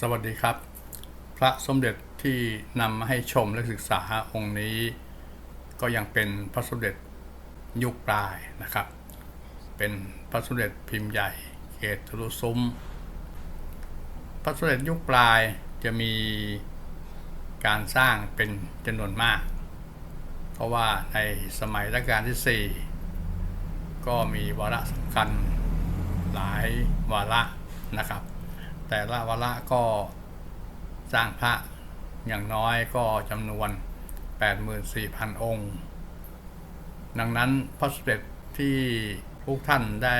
สวัสดีครับ พระสมเด็จที่นำมาให้ชมและศึกษาองค์นี้ ก็ยังเป็นพระสมเด็จยุคปลายนะครับ เป็นพระสมเด็จพิมพ์ใหญ่เกตทะลุซุ้ม พระสมเด็จยุคปลายจะมีการสร้างเป็นจำนวนมาก เพราะว่าในสมัยรัชกาลที่ 4 ก็มีวาระสำคัญหลายวาระนะครับ แต่ละวาระก็สร้างพระอย่างน้อยก็จำนวน 84,000 องค์ ดังนั้นพระสเด็จที่ทุกท่านได้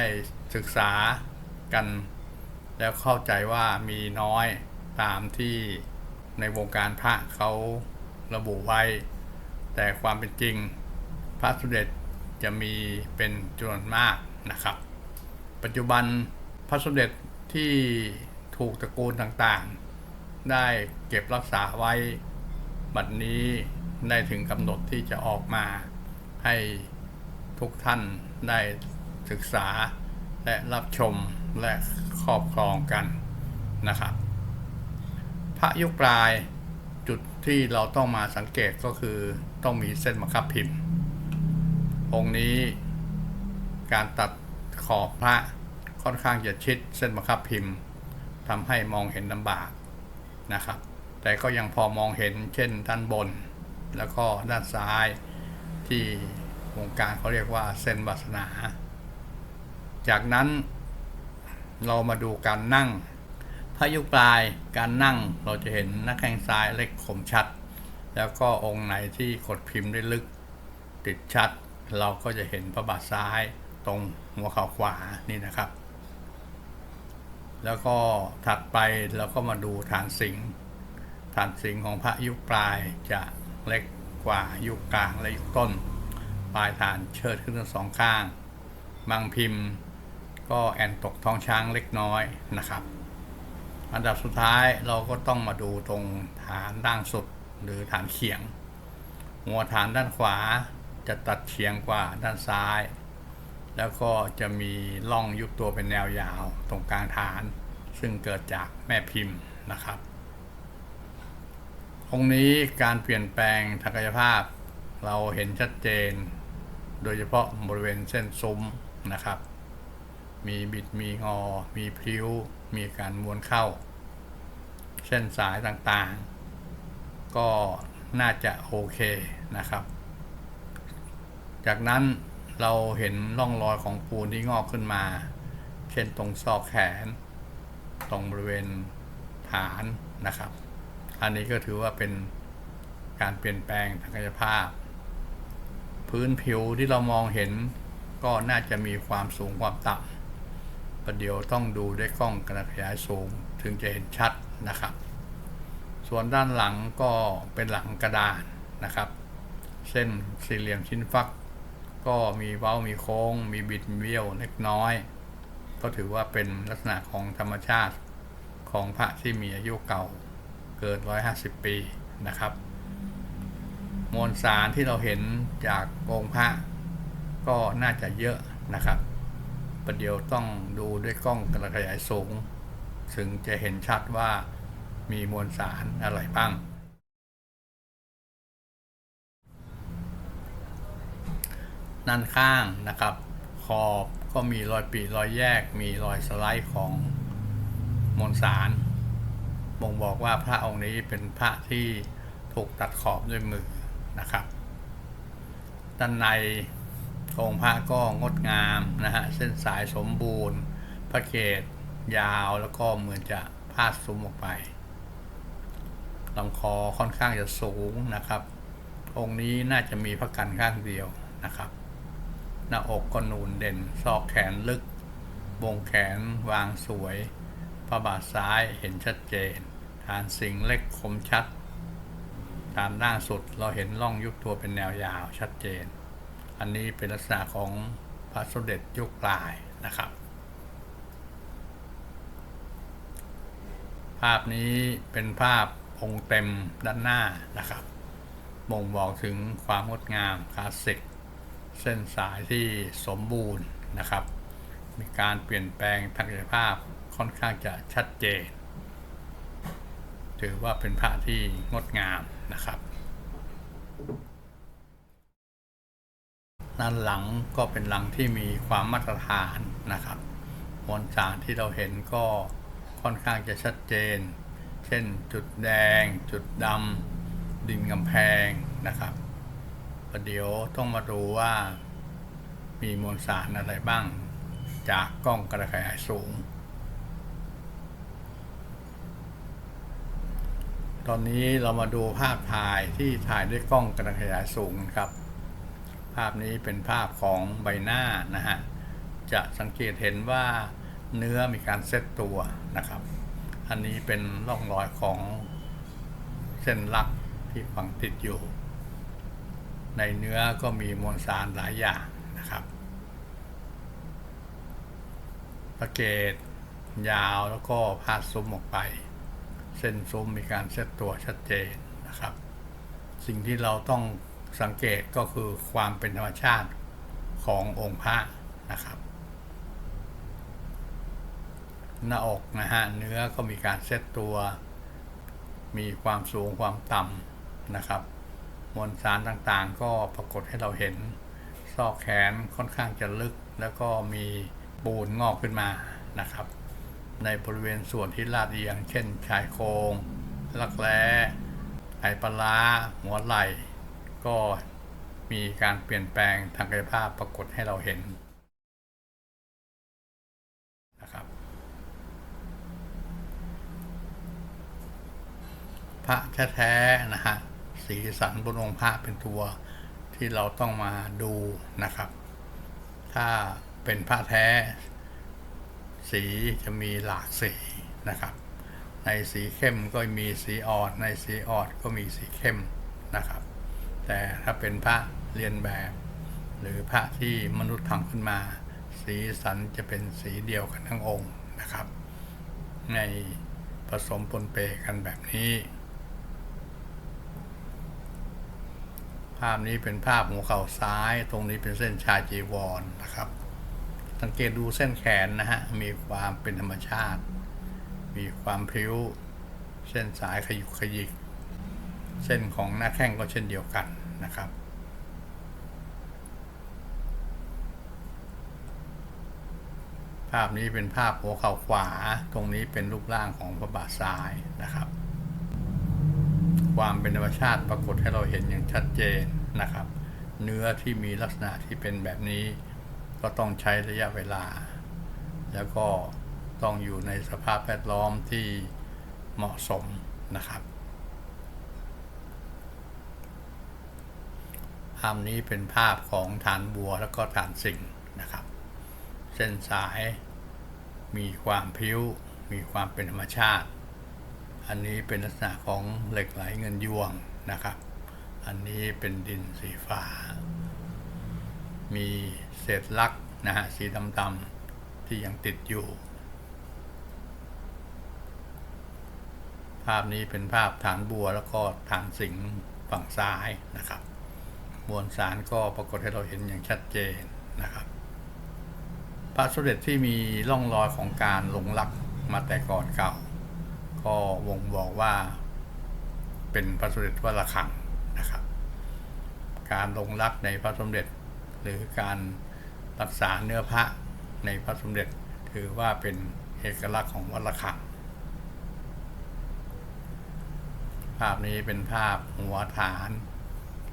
ศึกษากัน แล้วเข้าใจว่ามีน้อยตามที่ในวงการพระเขาระบุไว้ แต่ความเป็นจริงพระสมเด็จจะมีเป็นจำนวนมากนะครับ ปัจจุบันพระสมเด็จที่ ถูกตระกูลต่างๆ ได้เก็บรักษาไว้ บัดนี้ได้ถึงกำหนดที่จะออกมา ให้ทุกท่านได้ศึกษาและรับชมและครอบครองกันนะครับ พระยุคปลายจุดที่เราต้องมาสังเกตก็คือต้องมีเส้นบังคับพิมพ์ องค์นี้การตัดขอบพระค่อนข้างจะชิดเส้นบังคับพิมพ์ ทำให้มองเห็นลำบากนะครับ แต่ก็ยังพอมองเห็นเช่นด้านบน แล้วก็ด้านซ้ายที่วงการเขาเรียกว่าเส้นวาสนา จากนั้นเรามาดูการนั่งพระยุคปลายการนั่งเราจะเห็นหน้าแข้งซ้ายเล็กคมชัด แล้วก็องค์ไหนที่กดพิมพ์ได้ลึก ติดชัด เราก็จะเห็นพระบาทซ้ายตรงหัวเข่าขวานี่นะครับ แล้วก็ถัดไปเราก็มาดูฐานสิงฐานสิงของพระยุคปลายจะเล็กกว่ายุคกลางและยุคต้น ปลายฐานเชิดขึ้นทั้งสองข้าง บางพิมพ์ก็แอนตกท้องช้างเล็กน้อยนะครับ อันดับสุดท้ายเราก็ต้องมาดูตรงฐานด้านสุดหรือฐานเฉียง หัวฐานด้านขวาจะตัดเฉียงกว่าด้านซ้าย แล้วก็จะมีร่องยุบตัวเป็นแนวยาวตรงกลางฐาน ซึ่งเกิดจากแม่พิมพ์นะครับองค์นี้การเปลี่ยนแปลงทางกายภาพ เราเห็นชัดเจน โดยเฉพาะบริเวณเส้นซุ้มนะครับ มีบิดมีงอ มีพลิ้ว มีการม้วนเข้า เส้นสายต่างๆ ก็น่าจะโอเคนะครับ จากนั้น เราเห็นร่องรอยของปูนที่งอกขึ้นมา เช่นตรงซอกแขน ตรงบริเวณฐานนะครับ อันนี้ก็ถือว่าเป็นการเปลี่ยนแปลงทางกายภาพ พื้นผิวที่เรามองเห็นก็น่าจะมีความสูงความต่ำประเดี๋ยวต้องดูด้วยกล้องกระขยายสูงถึงจะเห็นชัดนะครับ ส่วนด้านหลังก็เป็นหลังกระดานนะครับ เส้นสี่เหลี่ยมชิ้นฟัก ก็มีเว้ามีโค้ง มีบิดเบี้ยวเล็กน้อย ก็ถือว่าเป็นลักษณะของธรรมชาติของพระที่มีอายุเก่าเกิน 150 ปีนะครับ มวลสารที่เราเห็นจากองค์พระก็น่าจะเยอะนะครับประเดี๋ยวต้องดูด้วยกล้องกระขยายสูง ถึงจะเห็นชัดว่ามีมวลสารอะไรบ้าง ด้านข้างนะครับ ขอบก็มีรอยปีรอยแยก มีรอยสไลด์ของมวลสารบ่งบอกว่าพระองค์นี้เป็นพระที่ถูกตัดขอบด้วยมือนะครับ ด้านในองค์พระก็งดงามนะฮะเส้นสายสมบูรณ์ พระเกศยาวแล้วก็เหมือนจะพาดซุ้มออกไปลำคอค่อนข้างจะสูงนะครับ องค์นี้น่าจะมีพระกันข้างเดียวนะครับ หน้าอกก็นูนเด่น ซอกแขนลึกวงแขนวางสวยพระบาทซ้ายเห็นชัดเจน ฐานสิงเล็กคมชัด ฐานล่างสุดเราเห็นร่องยุบตัวเป็นแนวยาวชัดเจน อันนี้เป็นลักษณะของพระสมเด็จยุคปลายนะครับ ภาพนี้เป็นภาพองค์เต็มด้านหน้านะครับ บ่งบอกถึงความงดงามคลาสสิก เส้นสายที่สมบูรณ์นะครับ มีการเปลี่ยนแปลงทางกายภาพค่อนข้างจะชัดเจน ถือว่าเป็นพระที่งดงามนะครับด้านหลังก็เป็นหลังที่มีความมาตรฐานนะครับมวลสารที่เราเห็นก็ค่อนข้างจะชัดเจน เช่นจุดแดง จุดดำดินกำแพงนะครับ ประเดี๋ยวต้องมาดูว่า มีมวลสารอะไรบ้าง จากกล้องกระขยายสูง ตอนนี้เรามาดูภาพถ่ายที่ถ่ายด้วยกล้องกระขยายสูงครับ ภาพนี้เป็นภาพของใบหน้านะฮะ จะสังเกตเห็นว่าเนื้อมีการเซตตัวนะครับ อันนี้เป็นร่องรอยของเส้นลักที่ฝังติดอยู่ ในเนื้อก็มีมวลสารหลายอย่างนะครับสะเกตยาวแล้วก็พาดซุ้มออกไป เส้นซุ้มมีการเซตตัวชัดเจนนะครับ สิ่งที่เราต้องสังเกตก็คือความเป็นธรรมชาติขององค์พระนะครับหน้าอกนะฮะเนื้อก็มีการเซตตัว มีความสูงความต่ำนะครับ มวลสารต่างๆ ก็ปรากฏให้เราเห็น ซอกแขนค่อนข้างจะลึก แล้วก็มีปูนงอกขึ้นมานะครับ ในบริเวณส่วนที่ลาดเอียง เช่นชายโครงลักแร้ไอปลาร้าหัวไหล่ ก็มีการเปลี่ยนแปลงทางกายภาพปรากฏให้เราเห็นนะครับพระแท้ๆนะฮะ สีสันบนองค์พระเป็นตัวที่เราต้องมาดูนะครับ ถ้าเป็นพระแท้ สีจะมีหลากสีนะครับ ในสีเข้มก็มีสีอ่อนในสีอ่อนก็มีสีเข้มนะครับ แต่ถ้าเป็นพระเรียนแบบ หรือพระที่มนุษย์ทำขึ้นมา สีสันจะเป็นสีเดียวกันทั้งองค์นะครับ ในผสมปนเปกันแบบนี้ ภาพนี้เป็นภาพหัวเข่าซ้าย ตรงนี้เป็นเส้นชายจีวรนนะครับ สังเกตดูเส้นแขนนะฮะ มีความเป็นธรรมชาติ มีความพริ้ว เส้นสายขยุกขยิก เส้นของหน้าแข้งก็เช่นเดียวกันนะครับภาพนี้เป็นภาพหัวเข่าขวา ตรงนี้เป็นรูปร่างของพระบาทซ้ายนะครับ ความเป็นธรรมชาติปรากฏให้เราเห็นอย่างชัดเจนนะครับ เนื้อที่มีลักษณะที่เป็นแบบนี้ ก็ต้องใช้ระยะเวลา แล้วก็ต้องอยู่ในสภาพแวดล้อมที่เหมาะสมนะครับภาพนี้เป็นภาพของฐานบัวแล้วก็ฐานสิงห์นะครับ เส้นสายมีความพิ้ว มีความเป็นธรรมชาติ อันนี้เป็นลักษณะของเหล็กไหลเงินยวงนะครับ อันนี้เป็นดินสีฟ้า มีเศษลักนะฮะสีดำๆที่ยังติดอยู่ ภาพนี้เป็นภาพฐานบัวแล้วก็ฐานสิงฝั่งซ้ายนะครับ มวลสารก็ปรากฏให้เราเห็นอย่างชัดเจนนะครับพระสมเด็จที่มีร่องรอยของการหลงรักมาแต่ก่อนเก่า ก็วงบอกว่า เป็นพระสมเด็จวัดระฆังนะครับ การลงรักในพระสมเด็จ หรือการรักษาเนื้อพระในพระสมเด็จถือว่าเป็นเอกลักษณ์ของวัดระฆัง ภาพนี้เป็นภาพหัวฐาน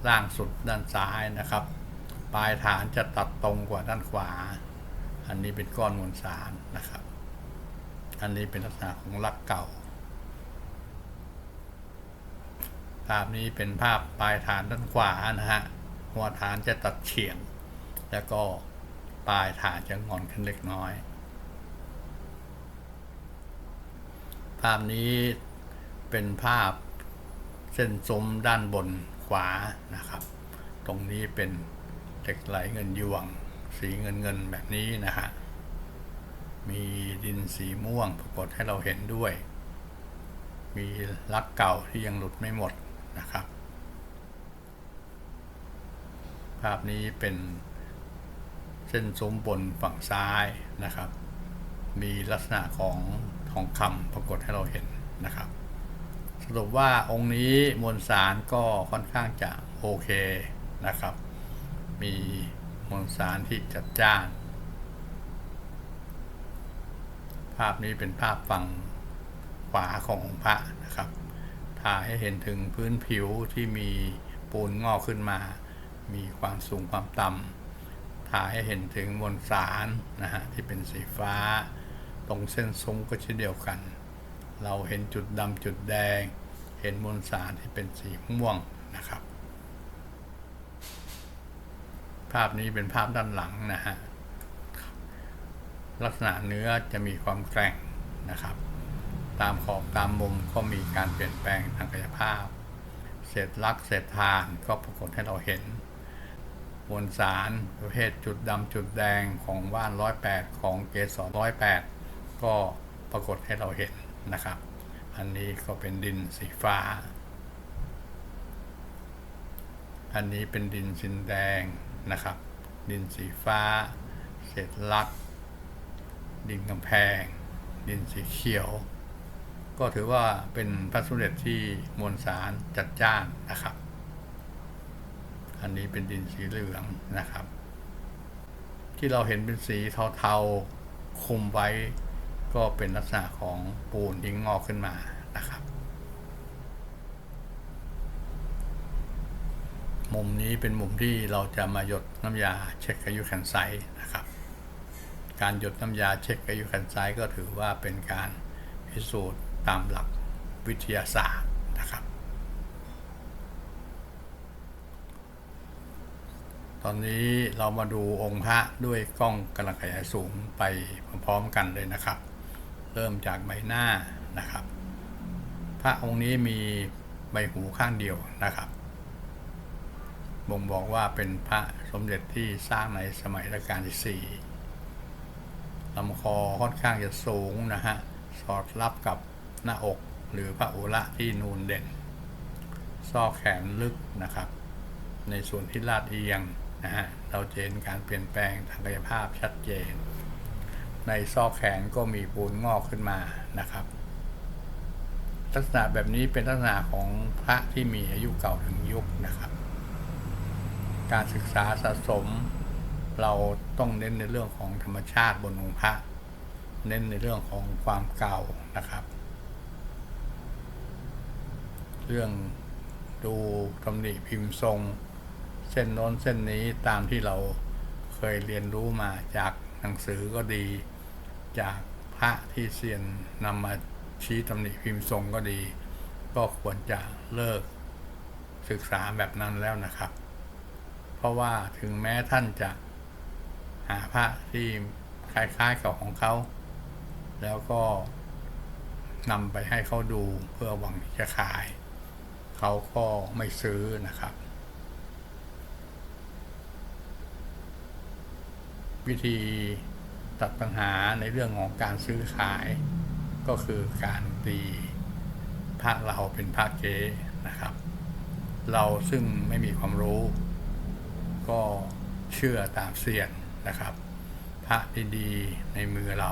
ล่างสุดด้านซ้ายนะครับ ปลายฐานจะตัดตรงกว่าด้านขวา อันนี้เป็นก้อนมวลสารนะครับ อันนี้เป็นลักษณะของลักเก่า ภาพนี้เป็นภาพปลายฐานด้านขวานะฮะหัวฐานจะตัดเฉียง แล้วก็ปลายฐานจะงอนขึ้นเล็กน้อย ภาพนี้เป็นภาพเส้นซุ้มด้านบนขวานะครับ ตรงนี้เป็นเหล็กไหลเงินยวง สีเงินเงินแบบนี้นะฮะมีดินสีม่วงปรากฏให้เราเห็นด้วย มีลักเก่าที่ยังหลุดไม่หมด นะครับ ภาพนี้เป็นเส้นซุ้มบนฝั่งซ้ายนะครับ มีลักษณะของทองคำปรากฏให้เราเห็นนะครับ สรุปว่าองค์นี้มวลสารก็ค่อนข้างจะโอเคนะครับ มีมวลสารที่จัดจ้าน ภาพนี้เป็นภาพฝั่งขวาขององค์พระนะครับ ให้เห็นถึงพื้นผิวที่มีปูนงอกขึ้นมา มีความสูงความต่ำถ่ายให้เห็นถึงมวลสารนะฮะที่เป็นสีฟ้า ตรงเส้นซุ้มก็เช่นเดียวกัน เราเห็นจุดดำจุดแดง เห็นมวลสารที่เป็นสีม่วงนะครับ ภาพนี้เป็นภาพด้านหลังนะฮะลักษณะเนื้อจะมีความแกร่งนะครับ ตามขอบตามมุมก็มีการเปลี่ยนแปลงทางกายภาพ เศษลักเศษทานก็ปรากฏให้เราเห็นมวลสารประเภทจุดดำจุดแดงของว่านร้อยแปดของเกสรร้อยแปดก็ปรากฏให้เราเห็นนะครับ อันนี้ก็เป็นดินสีฟ้า อันนี้เป็นดินสินแดงนะครับ ดินสีฟ้า เศษลัก ดินกำแพง ดินสีเขียว ก็ถือว่าเป็นพระสมเด็จที่มวลสารจัดจ้านนะครับ อันนี้เป็นดินสีเหลืองนะครับ ที่เราเห็นเป็นสีเทาๆคุมไว้ ก็เป็นลักษณะของปูนที่งอกขึ้นมานะครับ มุมนี้เป็นมุมที่เราจะมาหยดน้ำยาเช็คอายุขันไซนะครับ การหยดน้ำยาเช็คอายุขันไซก็ถือว่าเป็นการพิสูจน์ ตามหลักวิทยาศาสตร์นะครับ ตอนนี้เรามาดูองค์พระด้วยกล้องกำลังขยายสูงไปพร้อมๆกันเลยนะครับ เริ่มจากใบหน้านะครับ พระองค์นี้มีใบหูข้างเดียวนะครับบ่งบอกว่าเป็นพระสมเด็จที่สร้างในสมัยรัชกาลที่สี่ลำคอค่อนข้างจะสูงนะฮะ สอดรับกับ หน้าอกหรือพระโอระที่นูนเด่น ซอกแขนลึกนะครับ ในส่วนที่ลาดเอียงนะฮะเราเห็นการเปลี่ยนแปลงทางกายภาพชัดเจน ในซอกแขนก็มีปูนงอกขึ้นมานะครับ ลักษณะแบบนี้เป็นลักษณะของพระที่มีอายุเก่าถึงยุคนะครับ การศึกษาสะสมเราต้องเน้นในเรื่องของธรรมชาติบนองค์พระ เน้นในเรื่องของความเก่านะครับ เรื่องดูตำหนิพิมพ์ทรง เส้นโน้นเส้นนี้ตามที่เราเคยเรียนรู้มาจากหนังสือก็ดี จากพระที่เซียนนำมาชี้ตำหนิพิมพ์ทรงก็ดี ก็ควรจะเลิกศึกษาแบบนั้นแล้วนะครับ เพราะว่าถึงแม้ท่านจะหาพระที่คล้ายๆกับของเขา แล้วก็นำไปให้เขาดูเพื่อหวังที่จะขาย เขาก็ไม่ซื้อนะครับ วิธีตัดปัญหาในเรื่องของการซื้อขายก็คือการตีพระเราเป็นพระเก๊นะครับ เราซึ่งไม่มีความรู้ ก็เชื่อตามเสียนนะครับ พระดีๆในมือเรา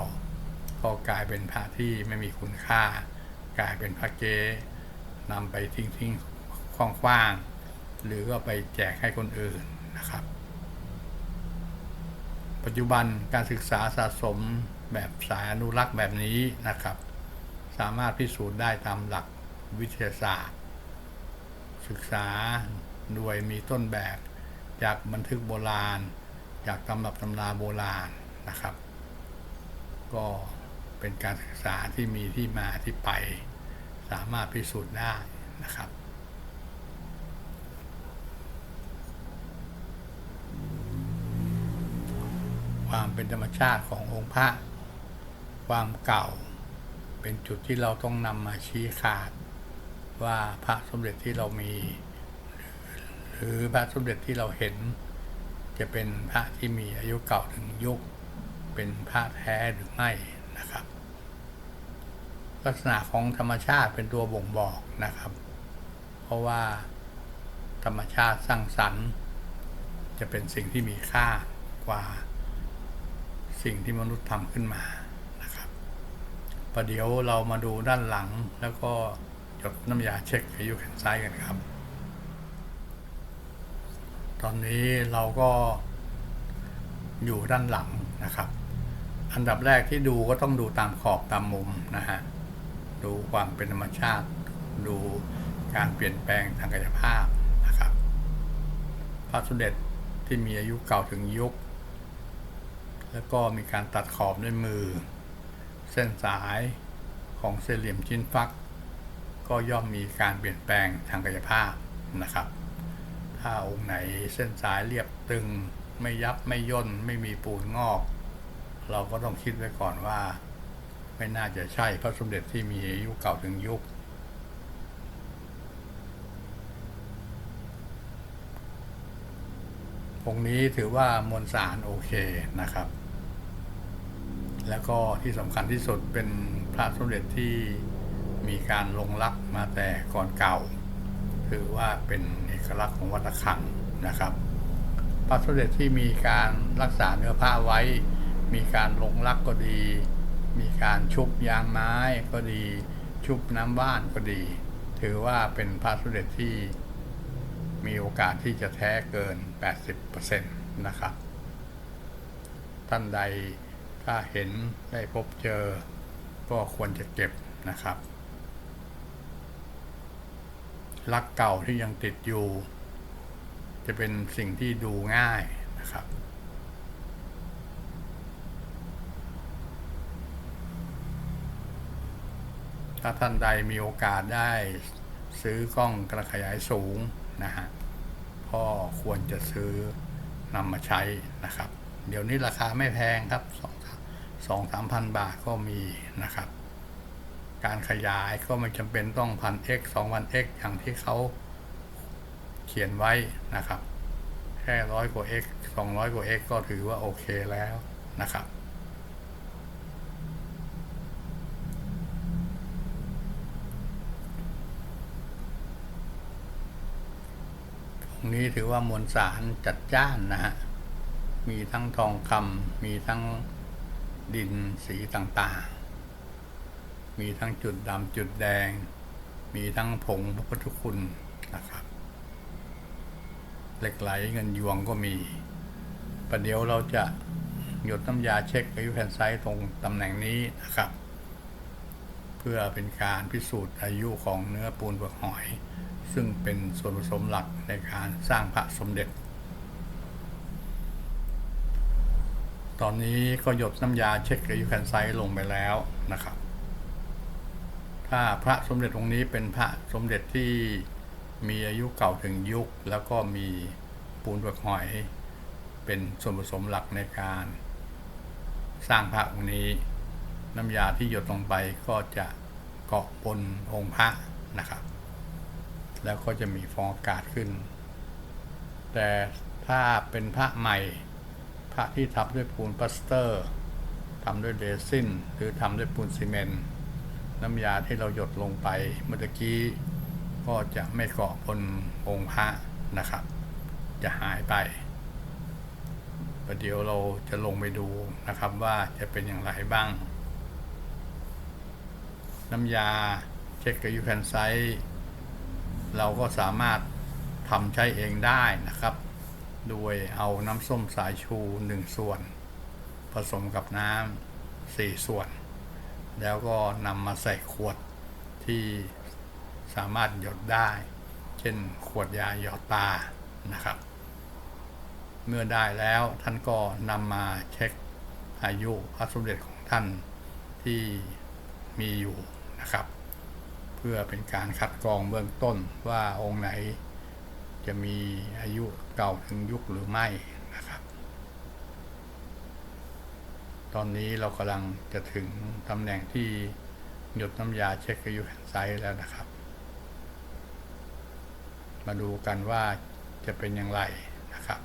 ก็กลายเป็นพระที่ไม่มีคุณค่า กลายเป็นพระเก๊ นำไปทิ้งทิ้งคว้างๆหรือก็ไปแจกให้คนอื่นนะครับ ปัจจุบันการศึกษาสะสมแบบสายอนุรักษ์แบบนี้นะครับ สามารถพิสูจน์ได้ตามหลักวิทยาศาสตร์ ศึกษาโดยมีต้นแบบจากบันทึกโบราณ จากตำรับตำราโบราณนะครับ ก็เป็นการศึกษาที่มีที่มาที่ไป สามารถพิสูจน์ได้นะครับ ความเป็นธรรมชาติขององค์พระ ความเก่าเป็นจุดที่เราต้องนำมาชี้ขาด ว่าพระสมเด็จที่เรามี หรือพระสมเด็จที่เราเห็น จะเป็นพระที่มีอายุเก่าถึงยุค เป็นพระแท้หรือไม่นะครับ ลักษณะของธรรมชาติเป็นตัวบ่งบอกนะครับ เพราะว่าธรรมชาติสร้างสรรค์ จะเป็นสิ่งที่มีค่ากว่าสิ่งที่มนุษย์ทำขึ้นมานะครับประเดี๋ยวเรามาดูด้านหลังแล้วก็หยดน้ำยาเช็คอายุแขนซ้ายกันครับ ตอนนี้เราก็อยู่ด้านหลังนะครับ อันดับแรกที่ดูก็ต้องดูตามขอบตามมุมนะฮะ ดูความเป็นธรรมชาติ ดูการเปลี่ยนแปลงทางกายภาพนะครับพระสมเด็จที่มีอายุเก่าถึงยุค แล้วก็มีการตัดขอบด้วยมือ เส้นสายของเส้นเหลี่ยมชิ้นฟัก ก็ย่อมมีการเปลี่ยนแปลงทางกายภาพนะครับ ถ้าองค์ไหนเส้นสายเรียบตึงไม่ยับไม่ย่นไม่มีปูนงอก เราก็ต้องคิดไว้ก่อนว่า ไม่น่าจะใช่พระสมเด็จที่มีอายุเก่าถึงยุค องค์นี้ถือว่ามวลสารโอเคนะครับ แล้วก็ที่สำคัญที่สุดเป็นพระสมเด็จที่มีการลงรักมาแต่ก่อนเก่า ถือว่าเป็นเอกลักษณ์ของวัดระฆังนะครับพระสมเด็จที่มีการรักษาเนื้อผ้าไว้ มีการลงรักก็ดี มีการชุบยางไม้ก็ดี ชุบน้ำว่านก็ดี ถือว่าเป็นพระสมเด็จที่มีโอกาสที่จะแท้เกิน 80%นะครับ ท่านใดถ้าเห็นได้พบเจอ ก็ควรจะเก็บนะครับรักเก่าที่ยังติดอยู่ จะเป็นสิ่งที่ดูง่ายนะครับ ถ้าท่านใดมีโอกาสได้ซื้อกล้องกระขยายสูงนะฮะก็ควรจะซื้อนำมาใช้นะครับ เดี๋ยวนี้ราคาไม่แพงครับสองสองสามพันบาทก็มีนะครับ การขยายก็ไม่จำเป็นต้องพัน x สองพัน x อย่างที่เขาเขียนไว้นะครับ แค่ร้อยกว่า x สองร้อยกว่า x ก็ถือว่าโอเคแล้วนะครับ ตรง นี้ถือว่ามวลสารจัดจ้านนะฮะ มีทั้งทองคำมีทั้งดินสีต่างๆ มีทั้งจุดดำจุดแดง มีทั้งผงพระพุทธคุณนะครับเหล็กไหลเงินยวงก็มี ประเดี๋ยวเราจะหยดน้ำยาเช็คอายุแผ่นไซต์ตรงตำแหน่งนี้นะครับ เพื่อเป็นการพิสูจน์อายุของเนื้อปูนเปลือกหอย ซึ่งเป็นส่วนผสมหลักในการสร้างพระสมเด็จ ตอนนี้ก็หยดน้ำยาเช็คอายุแผ่นไซต์ลงไปแล้วนะครับ ถ้าพระสมเด็จองค์นี้เป็นพระสมเด็จที่มีอายุเก่าถึงยุค แล้วก็มีปูนเปลือกหอยเป็นส่วนผสมหลักในการสร้างพระองค์นี้ น้ำยาที่หยดลงไปก็จะเกาะบนองค์พระนะครับ แล้วก็จะมีฟองอากาศขึ้น แต่ถ้าเป็นพระใหม่ พระที่ทำด้วยปูนปลาสเตอร์ทำด้วยเรซินหรือทำด้วยปูนซีเมนต์น้ำยาที่เราหยดลงไปเมื่อกี้ก็จะไม่เกาะบนองค์พระนะครับ จะหายไปประเดี๋ยวเราจะลงไปดูนะครับว่าจะเป็นอย่างไรบ้าง น้ำยาเช็คกับยูแคนไซต์ เราก็สามารถทำใช้เองได้นะครับ โดยเอาน้ำส้มสายชู 1 ส่วน ผสมกับน้ำ4 ส่วน แล้วก็นำมาใส่ขวดที่สามารถหยดได้ เช่นขวดยาหยอดตานะครับ เมื่อได้แล้วท่านก็นำมาเช็คอายุพระสมเด็จของท่านที่มีอยู่นะครับ พื่อเป็นการคัดกรองเบื้องต้นว่าองค์ไหนจะมีอายุเก่าถึงยุคหรือไม่นะครับ ตอนนี้เรากำลังจะถึงตำแหน่งที่หยดน้ำยาเช็คอายุแผ่นไซส์แล้วนะครับ มาดูกันว่าจะเป็นอย่างไรนะครับ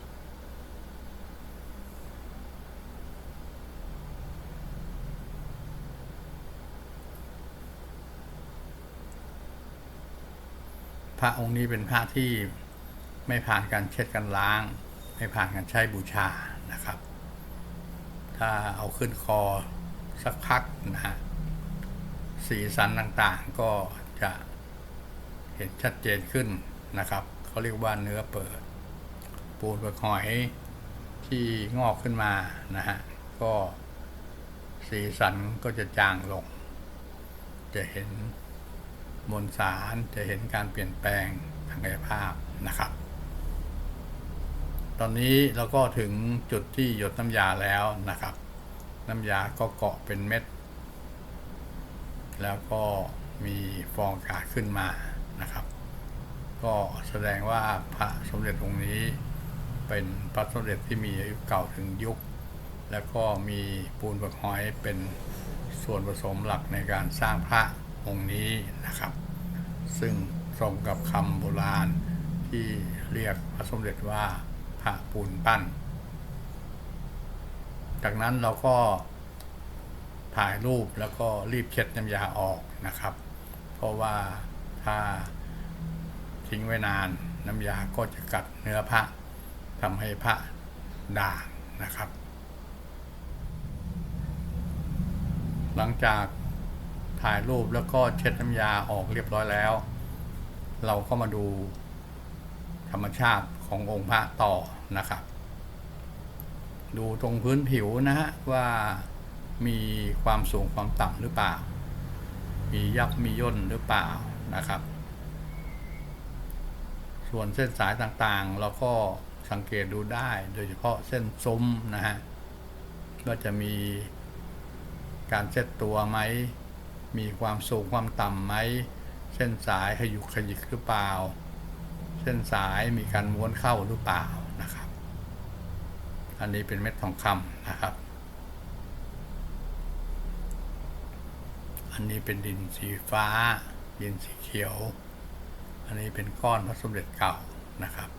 พระองค์นี้เป็นพระที่ไม่ผ่านการเช็ดกันล้าง ไม่ผ่านการใช้บูชานะครับ ถ้าเอาขึ้นคอสักพักนะฮะสีสันต่างๆก็จะเห็นชัดเจนขึ้นนะครับเขาเรียกว่าเนื้อเปิด ปูนเปลือกหอยที่งอกขึ้นมานะฮะก็สีสันก็จะจางลง จะเห็น มวลสารจะเห็นการเปลี่ยนแปลงทางกายภาพนะครับ ตอนนี้เราก็ถึงจุดที่หยดน้ำยาแล้วนะครับ น้ำยาก็เกาะเป็นเม็ด แล้วก็มีฟองอากาศขึ้นมานะครับ ก็แสดงว่าพระสมเด็จองค์นี้เป็นพระสมเด็จที่มีอายุเก่าถึงยุค แล้วก็มีปูนเปลือกหอยเป็นส่วนผสมหลักในการสร้างพระ องค์นี้นะครับ ซึ่งตรงกับคำโบราณที่เรียกพระสมเด็จว่าพระปูนปั้น จากนั้นเราก็ถ่ายรูปแล้วก็รีบเช็ดน้ำยาออกนะครับ เพราะว่าถ้าทิ้งไว้นานน้ำยาก็จะกัดเนื้อพระทำให้พระด่างนะครับ หลังจาก ถ่ายรูปแล้วก็เช็ดน้ำยาออกเรียบร้อยแล้ว เราก็มาดูธรรมชาติขององค์พระต่อนะครับ ดูตรงพื้นผิวนะฮะว่ามีความสูงความต่ำหรือเปล่า มียับมีย่นหรือเปล่านะครับ ส่วนเส้นสายต่างๆ เราก็สังเกตดูได้โดยเฉพาะเส้นซุ้มนะฮะก็จะมีการเซตตัวไหม มีความสูงความต่ำไหม เส้นสายขยุกขยิกหรือเปล่า เส้นสายมีการม้วนเข้าหรือเปล่านะครับ อันนี้เป็นเม็ดทองคำนะครับ อันนี้เป็นดินสีฟ้า ดินสีเขียว อันนี้เป็นก้อนพระสมเด็จเก่านะครับ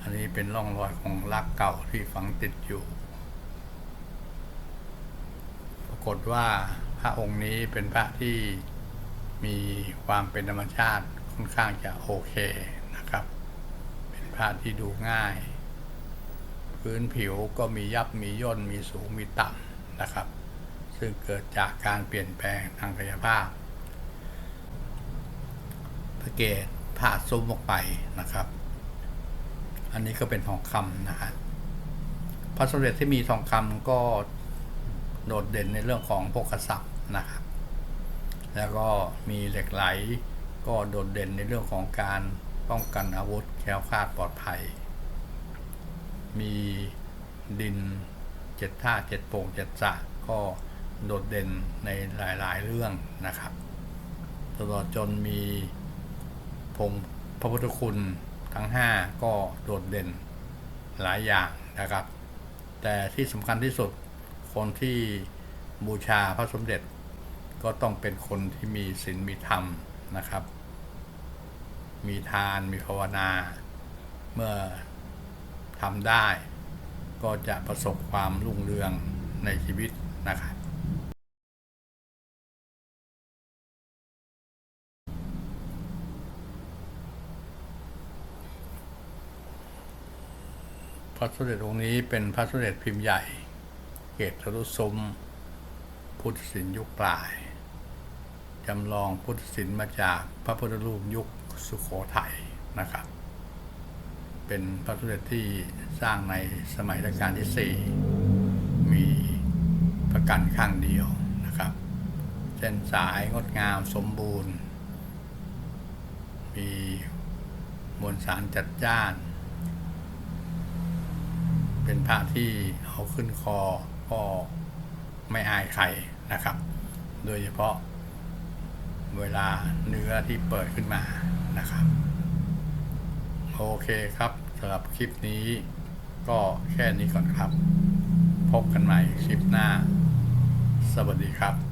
อันนี้เป็นร่องรอยของลักเก่าที่ฝังติดอยู่ ปรากฏว่า พระองค์นี้เป็นพระที่มีความเป็นธรรมชาติค่อนข้างจะโอเคนะครับ เป็นพระที่ดูง่าย พื้นผิวก็มียับมีย่นมีสูงมีต่ำนะครับ ซึ่งเกิดจากการเปลี่ยนแปลงทางกายภาพพระเกศผ่าซุ้มออกไปนะครับ อันนี้ก็เป็นทองคำนะฮะพระสมเด็จที่มีทองคำก็ โดดเด่นในเรื่องของพกทรัพย์นะครับ แล้วก็มีเหล็กไหลก็โดดเด่นในเรื่องของการป้องกันอาวุธแคล้วคลาดปลอดภัย มีดินเจ็ดท่าเจ็ดโป่งเจ็ดสะก็โดดเด่นในหลาย ๆ เรื่องนะครับ ตลอดจนมีพงพระพุทธคุณทั้ง 5 ก็โดดเด่นหลายอย่างนะครับ แต่ที่สำคัญที่สุด คนที่บูชาพระสมเด็จ ก็ต้องเป็นคนที่มีศีลมีธรรมนะครับ มีทานมีภาวนา เมื่อทำได้ ก็จะประสบความรุ่งเรืองในชีวิตนะครับพระสมเด็จองค์นี้เป็นพระสมเด็จพิมพ์ใหญ่ เกตทรุซุ้มพุทธศิลป์ยุคปลาย จำลองพุทธศิลป์มาจากพระพุทธรูปยุคสุขโขทัยนะครับ เป็นพระสมเด็จที่สร้างในสมัยรัชกาลที่สี่มีประกันข้างเดียวนะครับ เส้นสายงดงามสมบูรณ์ มีมวลสารจัดจ้าน เป็นพระที่เอาขึ้นคอ ก็ไม่อายใครนะครับ โดยเฉพาะเวลาเนื้อที่เปิดขึ้นมานะครับ โอเคครับสำหรับคลิปนี้ก็แค่นี้ก่อนครับ พบกันใหม่คลิปหน้า สวัสดีครับ